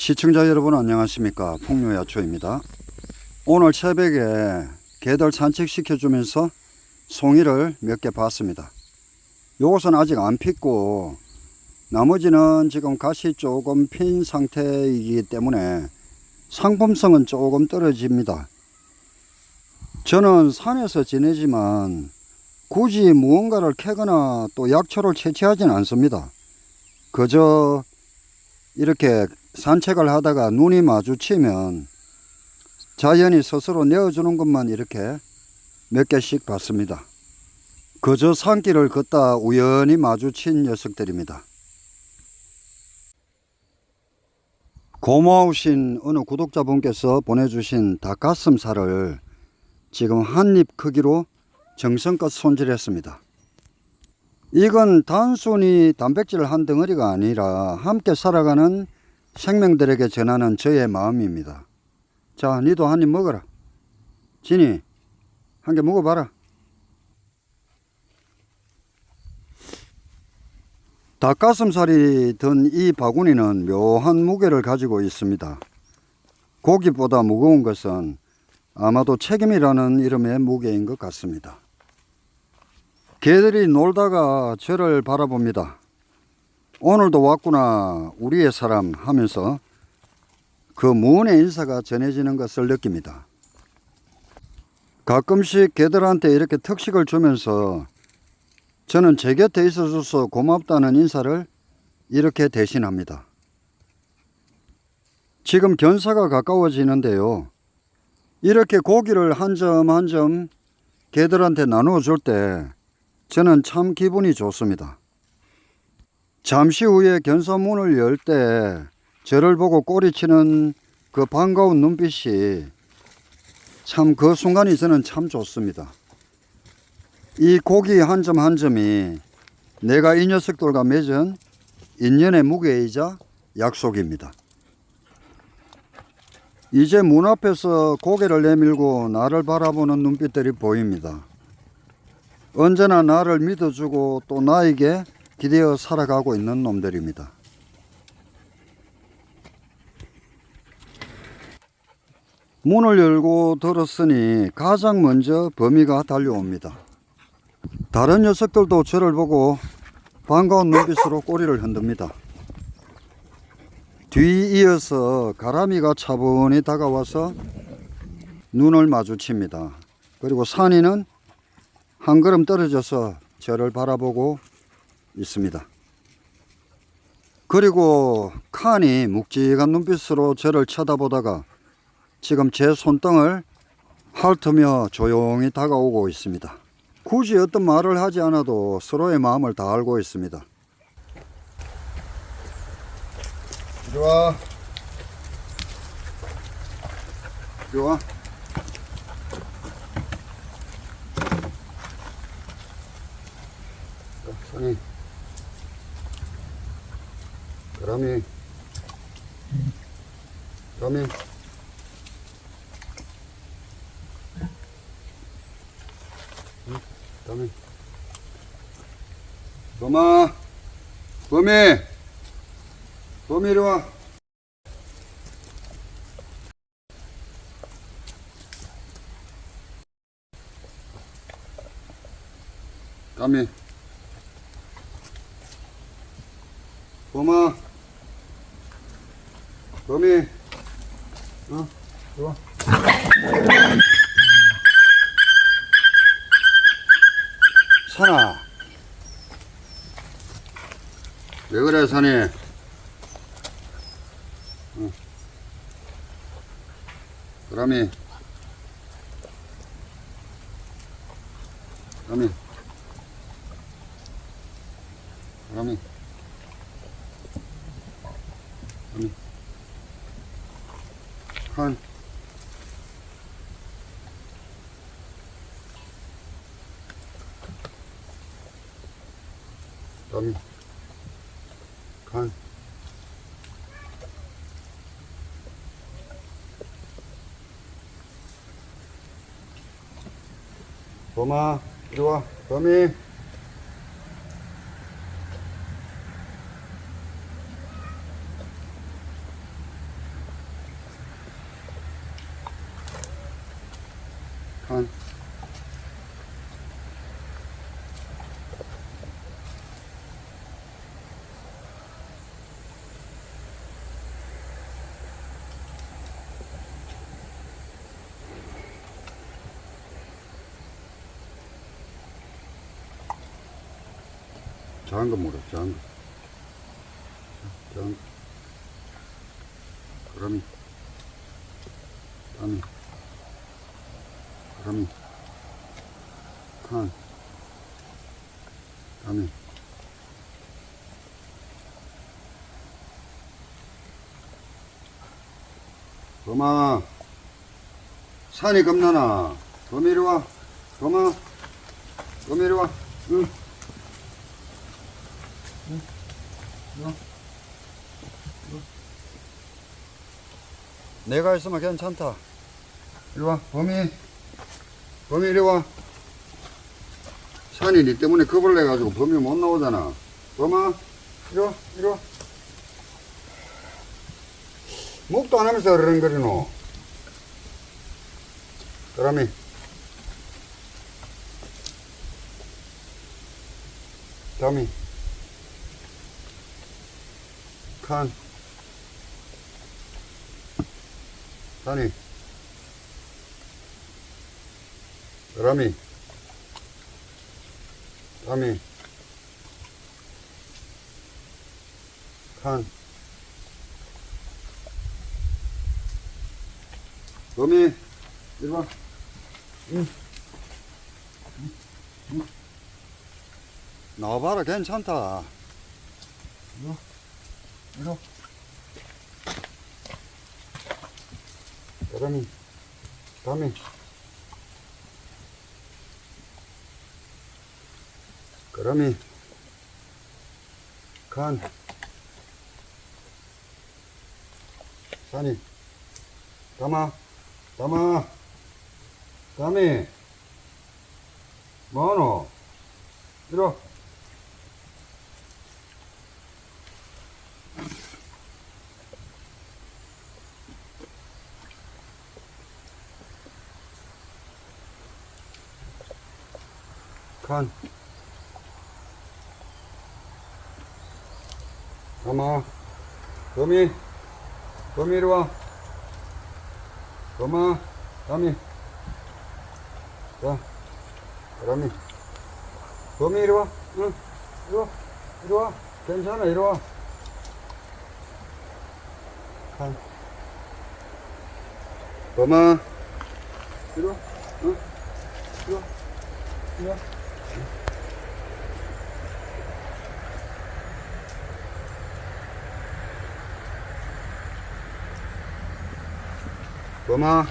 시청자 여러분 안녕하십니까? 풍류야초입니다. 오늘 새벽에 개들 산책시켜 주면서 송이를 몇 개 봤습니다. 요것은 아직 안 폈고 나머지는 지금 갓이 조금 핀 상태이기 때문에 상품성은 조금 떨어집니다. 저는 산에서 지내지만 굳이 무언가를 캐거나 또 약초를 채취하지는 않습니다. 그저 이렇게 산책을 하다가 눈이 마주치면 자연이 스스로 내어주는 것만 이렇게 몇 개씩 봤습니다. 그저 산길을 걷다 우연히 마주친 녀석들입니다. 고마우신 어느 구독자분께서 보내주신 닭가슴살을 지금 한 입 크기로 정성껏 손질했습니다. 이건 단순히 단백질 한 덩어리가 아니라 함께 살아가는 생명들에게 전하는 저의 마음입니다. 자, 니도 한 입 먹어라. 진이, 한 개 먹어봐라. 닭가슴살이 든 이 바구니는 묘한 무게를 가지고 있습니다. 고기보다 무거운 것은 아마도 책임이라는 이름의 무게인 것 같습니다. 개들이 놀다가 저를 바라봅니다. 오늘도 왔구나, 우리의 사람 하면서 그 무언의 인사가 전해지는 것을 느낍니다. 가끔씩 개들한테 이렇게 특식을 주면서 저는 제 곁에 있어줘서 고맙다는 인사를 이렇게 대신합니다. 지금 견사가 가까워지는데요. 이렇게 고기를 한 점 한점 개들한테 나누어 줄 때 저는 참 기분이 좋습니다. 잠시 후에 견사문을 열 때 저를 보고 꼬리치는 그 반가운 눈빛이 참 그 순간이 저는 참 좋습니다. 이 고기 한 점 한 점이 내가 이 녀석들과 맺은 인연의 무게이자 약속입니다. 이제 문 앞에서 고개를 내밀고 나를 바라보는 눈빛들이 보입니다. 언제나 나를 믿어주고 또 나에게 기대어 살아가고 있는 놈들입니다. 문을 열고 들었으니 가장 먼저 범이가 달려옵니다. 다른 녀석들도 저를 보고 반가운 눈빛으로 꼬리를 흔듭니다. 뒤 이어서 가람이가 차분히 다가와서 눈을 마주칩니다. 그리고 산이는 한 걸음 떨어져서 저를 바라보고 있습니다. 그리고 칸이 묵직한 눈빛으로 저를 쳐다보다가 지금 제 손등을 핥으며 조용히 다가오고 있습니다. 굳이 어떤 말을 하지 않아도 서로의 마음을 다 알고 있습니다. 이리 와. 이리 와. 자, 선이. 그라미. 그라미. 그라미. 범아. 범이. 범이 이리 와. 까미. 범아. 범이. 어, 좋아. 산아. 왜 그래, 산이? 응. 그라미. 그라미. 그라미. 그라미. 한. 그라미. 간. 범아, 이리 와. 범이. 한 작은 거 물어, 작은 거. 작은 거. 그럼, 다음에. 그럼이. 칸. 다음이. 범아, 산이 겁나나? 범 이 리 와. 범아, 범 이 리 와. 응. 내가 있으면 괜찮다. 이리 와, 범이. 범이 이리 와. 산이 니 때문에 겁을 내가지고 범이 못 나오잖아. 범아, 이리 와, 이리 와. 목도 안 하면서 어른거리노. 그러면 다음이 칸 산이 그라미 다음이 칸 범이 이리 와 응. 응. 응. 나와봐라 괜찮다 이리 이리 와. 그러니 다음에 그러니 간. 산이. 담아. 담아. 담이. 뭐노? 이리 와. 칸. 가마. 거미. 거미 이리 와. 거마. 가미. 자. 그러미. 거미 이리 와. 응. 이리 와. 이리 와. 괜찮아. 이리 와. 칸. 거마. 이리 와. 응. 이리 와. 이리 와. 범아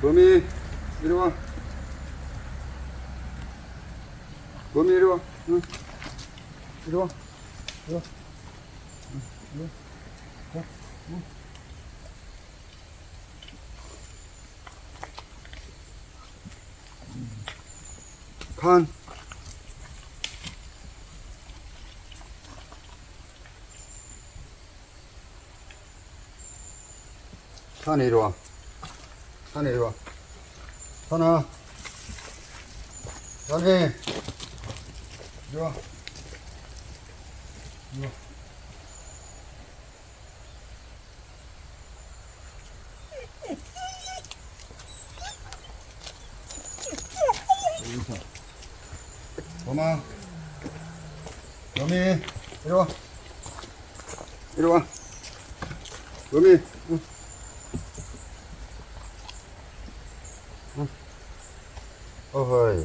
범이 이리 와 범이 이리 와 응. 이리 와 이리 와 응. 이리 와 자, 응. 칸 산에 이리 와. 산에 이리 와. 산아. 산에. 이리 와. 이리 와. 여기서. 범아. 범이. 이리 와. 이리 와.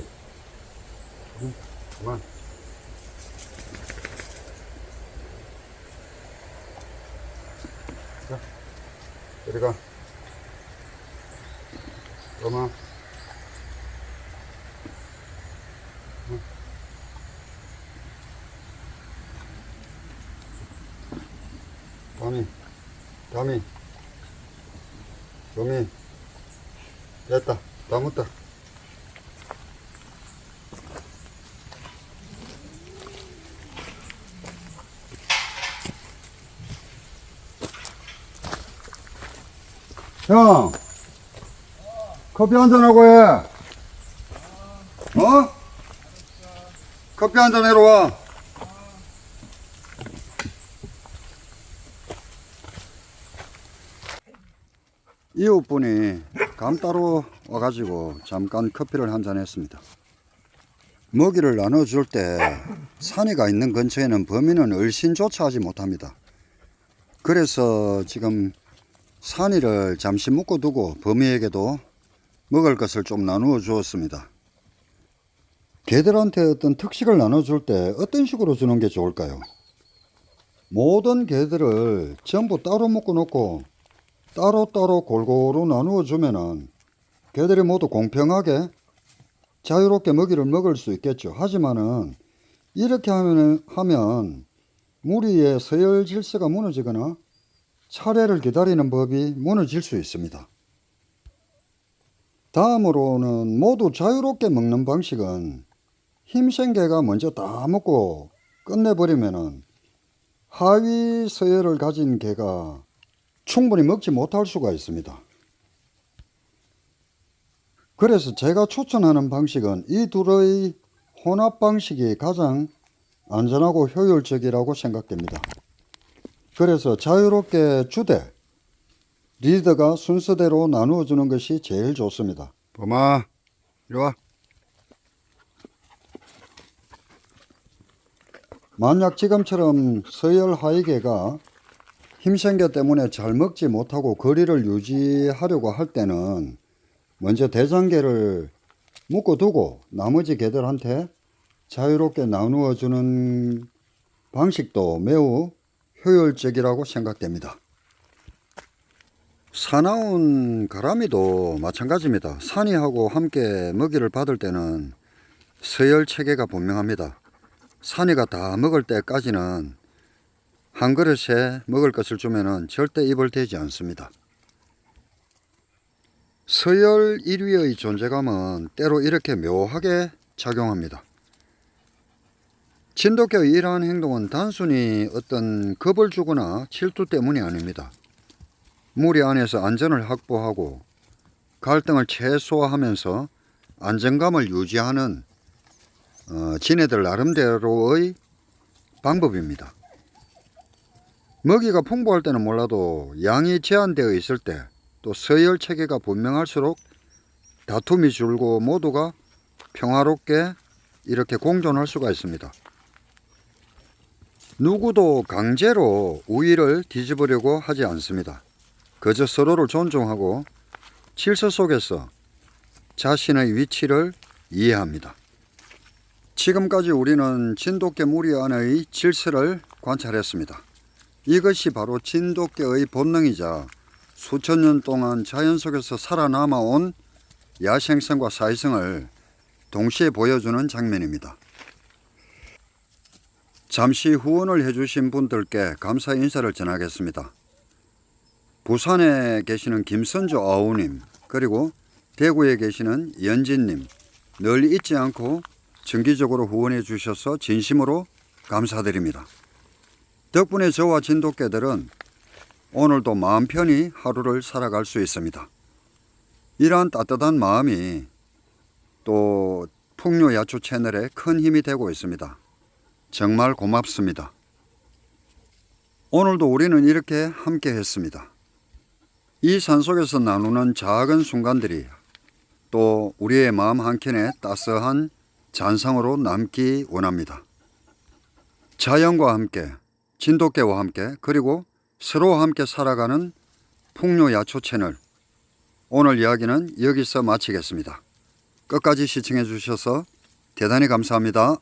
범이. 응. 어허이. 응, 그만. 자, 이리 가. 엄마. 응. 다미, 다미, 조미, 됐다, 다 묻다. 형, 커피 한잔하고 해. 어? 커피 한잔 해러 와. 이웃분이 감 따로 와가지고 잠깐 커피를 한잔 했습니다. 먹이를 나눠줄 때 산이가 있는 근처에는 범인은 얼씬조차 하지 못합니다. 그래서 지금 산이를 잠시 묶어두고 범이에게도 먹을 것을 좀 나누어 주었습니다. 개들한테 어떤 특식을 나눠줄 때 어떤 식으로 주는 게 좋을까요? 모든 개들을 전부 따로 묶어놓고 따로따로 골고루 나누어 주면은 개들이 모두 공평하게 자유롭게 먹이를 먹을 수 있겠죠. 하지만은 이렇게 하면, 하면 무리의 서열 질서가 무너지거나 차례를 기다리는 법이 무너질 수 있습니다. 다음으로는 모두 자유롭게 먹는 방식은 힘센 개가 먼저 다 먹고 끝내버리면은 하위 서열을 가진 개가 충분히 먹지 못할 수가 있습니다. 그래서 제가 추천하는 방식은 이 둘의 혼합 방식이 가장 안전하고 효율적이라고 생각됩니다. 그래서 자유롭게 주되 리더가 순서대로 나누어 주는 것이 제일 좋습니다. 범아, 이리 와. 만약 지금처럼 서열 하이개가 힘센 개 때문에 잘 먹지 못하고 거리를 유지하려고 할 때는 먼저 대장개를 묶어두고 나머지 개들한테 자유롭게 나누어 주는 방식도 매우 효율적이라고 생각됩니다. 사나운 가람이도 마찬가지입니다. 산이하고 함께 먹이를 받을 때는 서열 체계가 분명합니다. 산이가 다 먹을 때까지는 한 그릇에 먹을 것을 주면은 절대 입을 대지 않습니다. 서열 1위의 존재감은 때로 이렇게 묘하게 작용합니다. 진돗개의 이러한 행동은 단순히 어떤 겁을 주거나 질투 때문이 아닙니다. 무리 안에서 안전을 확보하고 갈등을 최소화하면서 안정감을 유지하는 어, 지네들 나름대로의 방법입니다. 먹이가 풍부할 때는 몰라도 양이 제한되어 있을 때 또 서열 체계가 분명할수록 다툼이 줄고 모두가 평화롭게 이렇게 공존할 수가 있습니다. 누구도 강제로 우위를 뒤집으려고 하지 않습니다. 그저 서로를 존중하고 질서 속에서 자신의 위치를 이해합니다. 지금까지 우리는 진돗개 무리 안의 질서를 관찰했습니다. 이것이 바로 진돗개의 본능이자 수천 년 동안 자연 속에서 살아남아 온 야생성과 사회성을 동시에 보여주는 장면입니다. 잠시 후원을 해주신 분들께 감사 인사를 전하겠습니다. 부산에 계시는 김선조 아우님, 그리고 대구에 계시는 연진님, 늘 잊지 않고 정기적으로 후원해 주셔서 진심으로 감사드립니다. 덕분에 저와 진돗개들은 오늘도 마음 편히 하루를 살아갈 수 있습니다. 이러한 따뜻한 마음이 또 풍요 야초 채널에 큰 힘이 되고 있습니다. 정말 고맙습니다. 오늘도 우리는 이렇게 함께 했습니다. 이 산속에서 나누는 작은 순간들이 또 우리의 마음 한켠에 따스한 잔상으로 남기 원합니다. 자연과 함께, 진돗개와 함께, 그리고 서로 함께 살아가는 풍요 야초 채널. 오늘 이야기는 여기서 마치겠습니다. 끝까지 시청해 주셔서 대단히 감사합니다.